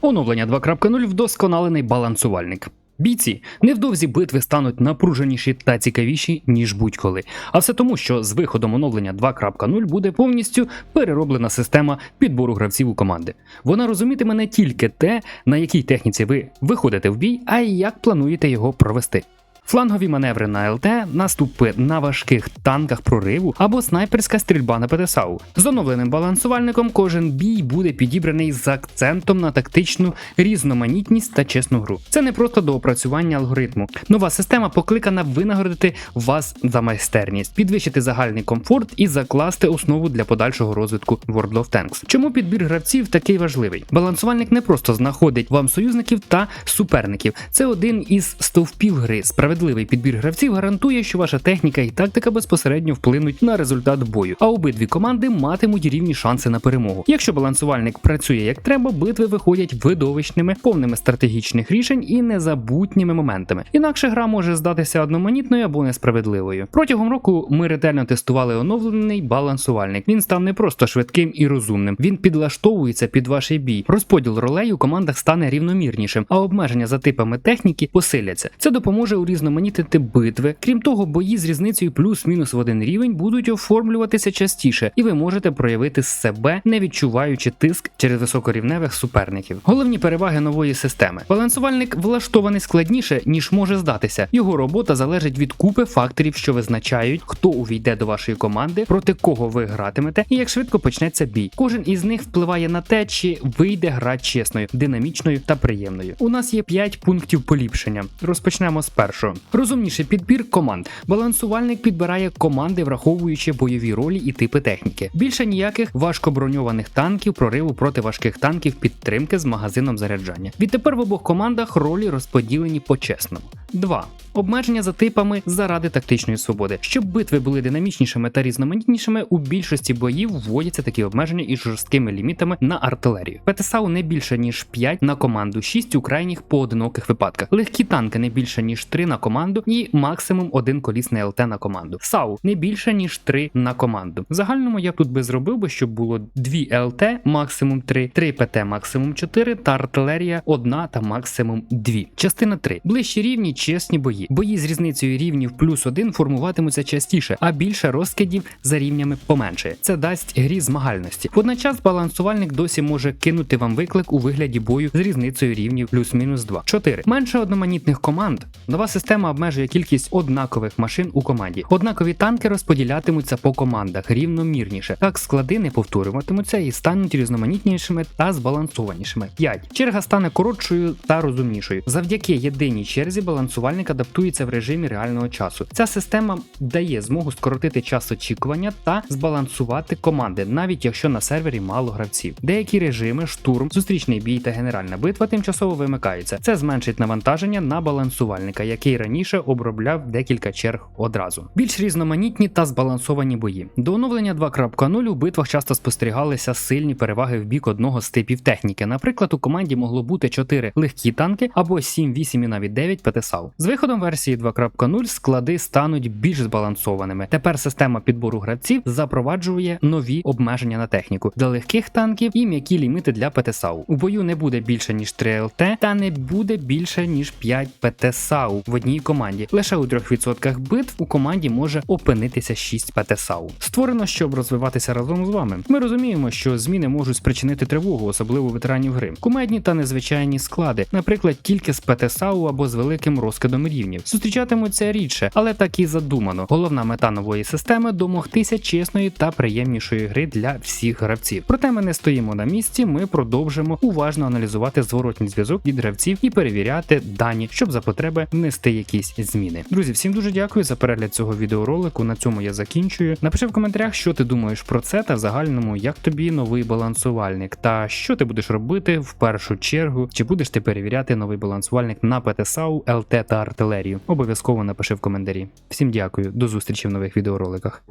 Оновлення 2.0 вдосконалений балансувальник. Бійці невдовзі битви стануть напруженіші та цікавіші ніж будь-коли. А все тому, що з виходом оновлення 2.0 буде повністю перероблена система підбору гравців у команди. Вона розумітиме не тільки те, на якій техніці ви виходите в бій, а й як плануєте його провести. Флангові маневри на ЛТ, наступи на важких танках прориву або снайперська стрільба на ПТСАУ. З оновленим балансувальником кожен бій буде підібраний з акцентом на тактичну різноманітність та чесну гру. Це не просто доопрацювання алгоритму. Нова система покликана винагородити вас за майстерність, підвищити загальний комфорт і закласти основу для подальшого розвитку World of Tanks. Чому підбір гравців такий важливий? Балансувальник не просто знаходить вам союзників та суперників. Це один із стовпів гри. Справедливий підбір гравців гарантує, що ваша техніка і тактика безпосередньо вплинуть на результат бою, а обидві команди матимуть рівні шанси на перемогу. Якщо балансувальник працює як треба, битви виходять видовищними, повними стратегічних рішень і незабутніми моментами. Інакше гра може здатися одноманітною або несправедливою. Протягом року ми ретельно тестували оновлений балансувальник. Він став не просто швидким і розумним. Він підлаштовується під ваш бій. Розподіл ролей у командах стане рівномірнішим, а обмеження за типами техніки посиляться. Це допоможе урізноманітити битви. Крім того, бої з різницею плюс-мінус в один рівень будуть оформлюватися частіше, і ви можете проявити себе, не відчуваючи тиск через високорівневих суперників. Головні переваги нової системи. Балансувальник влаштований складніше, ніж може здатися. Його робота залежить від купи факторів, що визначають, хто увійде до вашої команди, проти кого ви гратимете, і як швидко почнеться бій. Кожен із них впливає на те, чи вийде гра чесною, динамічною та приємною. У нас є 5 пунктів поліпшення. Розпочнемо з першого. Розумніший підбір команд. Балансувальник підбирає команди, враховуючи бойові ролі і типи техніки. Більше ніяких важкоброньованих танків, прориву проти важких танків, підтримки з магазином заряджання. Відтепер в обох командах ролі розподілені по-чесному. 2. Обмеження за типами заради тактичної свободи. Щоб битви були динамічнішими та різноманітнішими, у більшості боїв вводяться такі обмеження із жорсткими лімітами на артилерію. ПТСАУ не більше ніж 5 на команду, 6 у крайніх поодиноких випадках. Легкі танки не більше ніж 3 на команду і максимум один колісний ЛТ на команду. САУ не більше ніж 3 на команду. В загальному я тут би зробив би, щоб було 2 ЛТ, максимум 3, 3 ПТ, максимум 4 та артилерія 1 та максимум 2. Частина 3. Ближчі рівні чесні бої. Бої з різницею рівнів плюс 1 формуватимуться частіше, а більше розкидів за рівнями поменшає. Це дасть грі змагальності. Водночас балансувальник досі може кинути вам виклик у вигляді бою з різницею рівнів плюс-мінус 2. 4. Менше одноманітних команд. Нова система обмежує кількість однакових машин у команді. Однакові танки розподілятимуться по командах рівномірніше. Так склади не повторюватимуться і стануть різноманітнішими та збалансованішими. 5. Черга стане коротшою та розумнішою. Завдяки єдиній черзі балансувальник адаптується в режимі реального часу. Ця система дає змогу скоротити час очікування та збалансувати команди, навіть якщо на сервері мало гравців. Деякі режими, штурм, зустрічний бій та генеральна битва тимчасово вимикаються. Це зменшить навантаження на балансувальника, який раніше обробляв декілька черг одразу. Більш різноманітні та збалансовані бої. До оновлення 2.0 у битвах часто спостерігалися сильні переваги в бік одного з типів техніки. Наприклад, у команді могло бути 4 легкі танки або 7, 8 і навіть 9 ПТСАУ. З виходом версії 2.0 склади стануть більш збалансованими. Тепер система підбору гравців запроваджує нові обмеження на техніку для легких танків і м'які ліміти для ПТСАУ. У бою не буде більше ніж 3 ЛТ та не буде більше ніж 5 ПТСАУ в одній команді. Лише у 3% битв у команді може опинитися 6 ПТСАУ. Створено, щоб розвиватися разом з вами. Ми розуміємо, що зміни можуть спричинити тривогу, особливо ветеранів гри. Кумедні та незвичайні склади, наприклад, тільки з ПТСАУ або з великим розкидом рівнів. Зустрічатимуться рідше, але так і задумано. Головна мета нової системи домогтися чесної та приємнішої гри для всіх гравців. Проте ми не стоїмо на місці, ми продовжимо уважно аналізувати зворотній зв'язок від гравців і перевіряти дані, щоб за потреби внести якісь зміни. Друзі, всім дуже дякую за перегляд цього відеоролику. На цьому я закінчую. Напиши в коментарях, що ти думаєш про це та в загальному, як тобі новий балансувальник, та що ти будеш робити в першу чергу, чи будеш ти перевіряти новий балансувальник на ПТСАУ, ЛТ та артилерію. Обов'язково напиши в коментарі. Всім дякую, до зустрічі в нових відеороликах.